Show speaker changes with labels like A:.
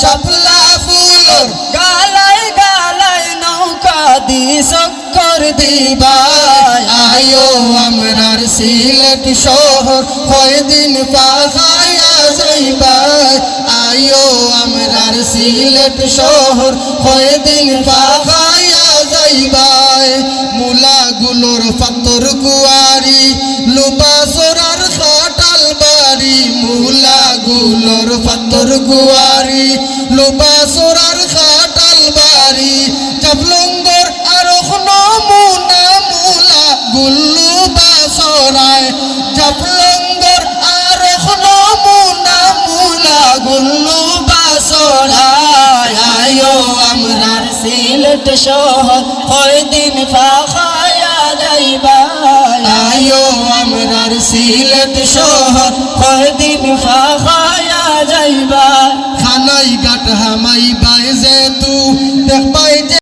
A: শাপলা floor
B: গালাই গালাই নৌকা দি চক্কর দিবা
A: আয়ো আমরার সিলেট শহর, কয়দিন পাখায়া যাইবাই আয়ো আমরার সিলেট শহর, কয়দিন পাখায়া যাইবাই মুলাগুলোর পাতর কুয়ারি, লুবা সোরার খাটাল বাড়ি, মুলাগুলোর পাতর কুয়ারি লুবা সোরার খাটাল বাড়ি চাপলঙ্গর আর নমুনা মুলা, গুল্লু বাসরায় চাপলঙ্গর আর নমুনা মুলা, গুল্লু বাসরায় আয়ো আমরার
B: সিলেট শহর, কয়দিন ফাখায়া যাইবা
A: আয়ো আমরার সিলেট শহর,
B: কয়দিন যাইবা
A: খানাই গাট হামাই বাই যে তু দেখবাই যে